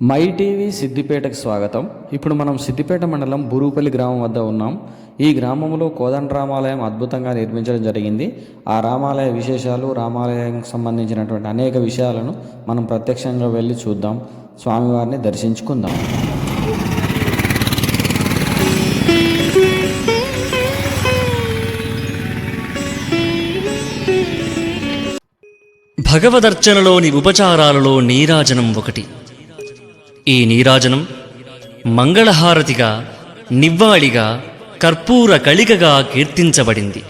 My TV సిద్దిపేటకు స్వాగతం. ఇప్పుడు మనం సిద్దిపేట మండలం బురూపల్లి గ్రామం వద్ద ఉన్నాం. ఈ గ్రామంలో కోదండ రామాలయం అద్భుతంగా నిర్మించడం జరిగింది. ఆ రామాలయ విశేషాలు రామాలయానికి సంబంధించినటువంటి అనేక విషయాలను మనం ప్రత్యక్షంగా వెళ్ళి చూద్దాం. స్వామివారిని దర్శించుకుందాం. భగవదర్చనలోని ఉపచారాలలో నీరాజనం ఒకటి. ఈ నీరాజనం మంగళహారతిగా నివ్వాళిగా కర్పూర కళికగా కీర్తించబడింది.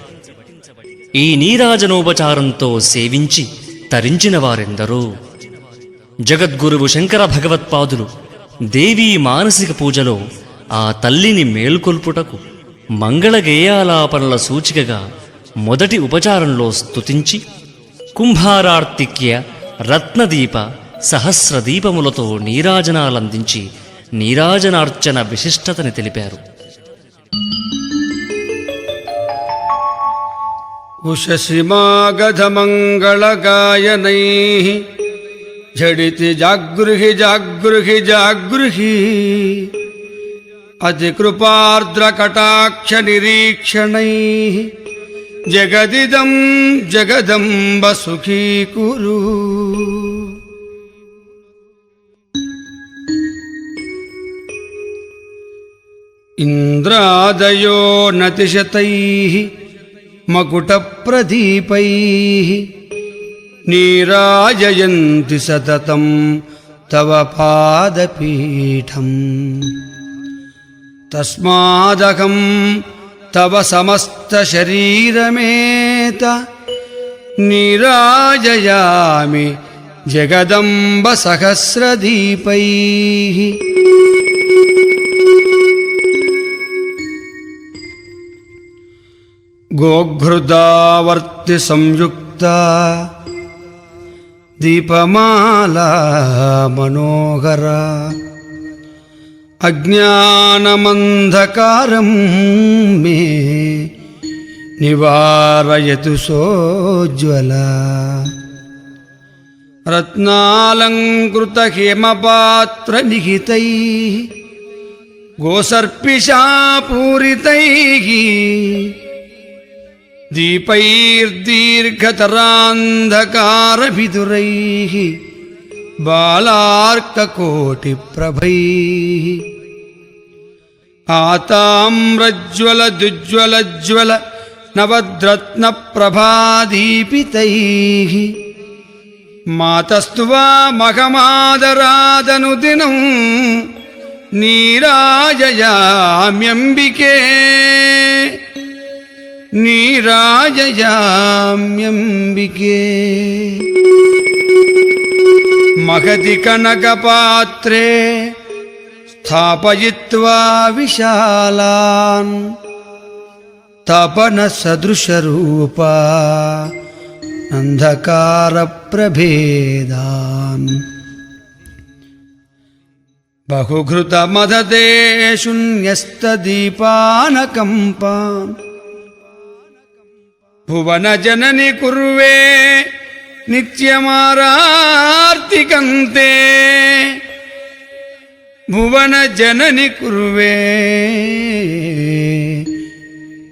ఈ నీరాజనోపచారంతో సేవించి తరించిన వారెందరో. జగద్గురువు శంకర భగవత్పాదులు దేవీ మానసిక పూజలో ఆ తల్లిని మేల్కొల్పుటకు మంగళగేయాలాపనల సూచికగా మొదటి ఉపచారంలో స్తుతించి కుంభారార్తిక్య రత్నదీప సహస్రదీపములతో నీరాజనాలందించి నీరాజనార్చన విశిష్టతని తెలిపారు उषसीमागधमङ्गलगायनैः झटिति जागृहि जागृहि जागृहि अतिकृपार्द्रकटाक्षनिरीक्षणैः జగదిదం జగదంబ సుఖీకురు ఇంద్రాదయో నతిశతై మకుటప్రదీపై నీరాజయంతి సతతం తవ పాదపీఠం. తస్మాదహం तव समस्तशरीरमेत नीराजयामि जगदम्बसहस्रदीपैः गोघृदावर्ति संयुक्ता दीपमाला मनोहरा अज्ञानमन्धकारं मे నివారయతు సోజ్వల. రత్నాలంకృతహిమపాత్ర నిహితై గోసర్పిషా పూరితై దీపైర్దీర్ఘతరాంధకారభిదురై బాళార్కకోటిప్రభై ఆతామ్రజ్వల దుజ్వలజ్వల నవద్రత్నప్రభాదీపితైः మాతస్తు వా మగమాదరాదనుదినం నీరాజయామ్యంబికే. నీరాజయామ్యంబికే. మగతి కనకపాత్రే స్థాపయిత్వా విశాలాన్. తపన సదృశ రూప అంధకార ప్రభేదాన్. బహుఘృత మదతే శూన్యస్త బహుఘృతమధతే భువన జనని కుర్వే నిత్యమారార్తికంతే భువన జనని కుర్వే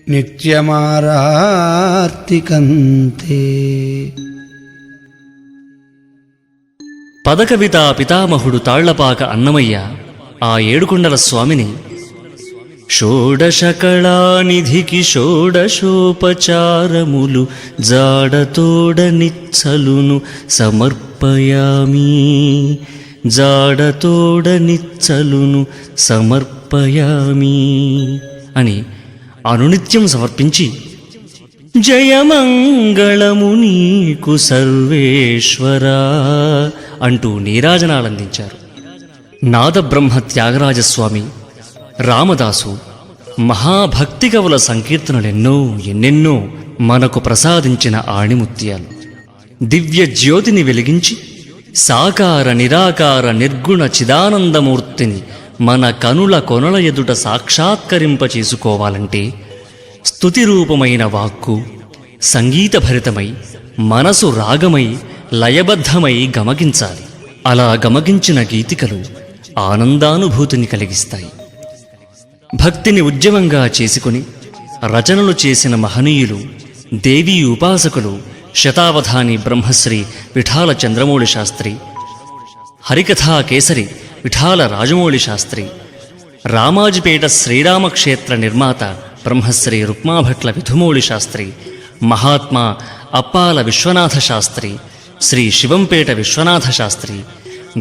నిత్యమారాతికంతే పదకవిత పితామహుడు తాళ్ళపాక అన్నమయ్య ఆ ఏడుకొండల స్వామిని. షోడశకళానిధికి షోడశోపచారములు జాడతోడనిచ్చలును సమర్పయామి. జాడతోడనిచ్చలును సమర్పయామి అని అనునిత్యం సమర్పించి జయమంగళము నీకు సర్వేశ్వరా అంటూ నీరాజనాలందించారు. నాదబ్రహ్మ త్యాగరాజస్వామి రామదాసు మహాభక్తి కవుల సంకీర్తనలెన్నో ఎన్నెన్నో మనకు ప్రసాదించిన ఆణిముత్యాలు. దివ్య జ్యోతిని వెలిగించి సాకార నిరాకార నిర్గుణ చిదానందమూర్తిని మన కనుల కొనల ఎదుట సాక్షాత్కరింప చేసుకోవాలంటే స్తుతి రూపమైన వాక్కు సంగీతభరితమై మనసు రాగమై లయబద్ధమై గమగించాలి. అలా గమగించిన గీతికలు ఆనందానుభూతిని కలిగిస్తాయి. భక్తిని ఉద్యమంగా చేసుకుని రచనలు చేసిన మహనీయులు దేవీ ఉపాసకులు శతావధాని బ్రహ్మశ్రీ విఠాల చంద్రమౌళి శాస్త్రి హరికథా కేసరి విఠాల రాజమౌళి శాస్త్రి రామాజిపేట శ్రీరామక్షేత్ర నిర్మాత బ్రహ్మశ్రీ రుక్మాభట్ల విధుమౌళి శాస్త్రి మహాత్మా అప్పాల విశ్వనాథ శాస్త్రి శ్రీ శివంపేట విశ్వనాథ శాస్త్రి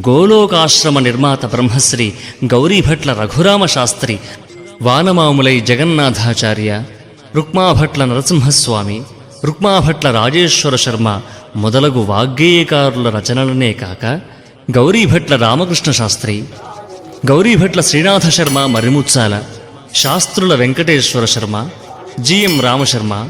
గోలోకాశ్రమ నిర్మాత బ్రహ్మశ్రీ గౌరీభట్ల రఘురామ శాస్త్రి వానమాములై జగన్నాథాచార్య రుక్మాభట్ల నరసింహస్వామి రుక్మాభట్ల రాజేశ్వర శర్మ మొదలగు వాగ్గేయకారుల రచనలనే కాక గౌరీభట్ల రామకృష్ణ శాస్త్రి గౌరీభట్ల శ్రీనాథ శర్మ మరిముచ్చాల శాస్త్రుల వెంకటేశ్వర శర్మ జిఎం రామశర్మ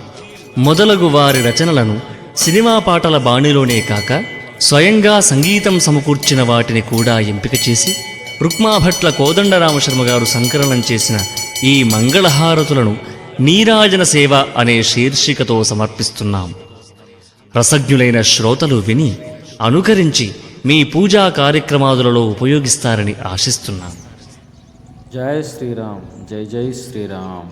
మొదలగు వారి రచనలను సినిమా పాటల బాణిలోనే కాక స్వయంగా సంగీతం సమకూర్చిన వాటిని కూడా ఎంపిక చేసి రుక్మాభట్ల కోదండరామశర్మ గారు సంకలనం చేసిన ఈ మంగళహారతులను నీరాజన సేవ అనే శీర్షికతో సమర్పిస్తున్నాం. రసజ్ఞులైన శ్రోతలు విని అనుకరించి మీ పూజా కార్యక్రమాదులలో ఉపయోగిస్తారని ఆశిస్తున్నాను. జై శ్రీరామ్ జై జై శ్రీరామ్.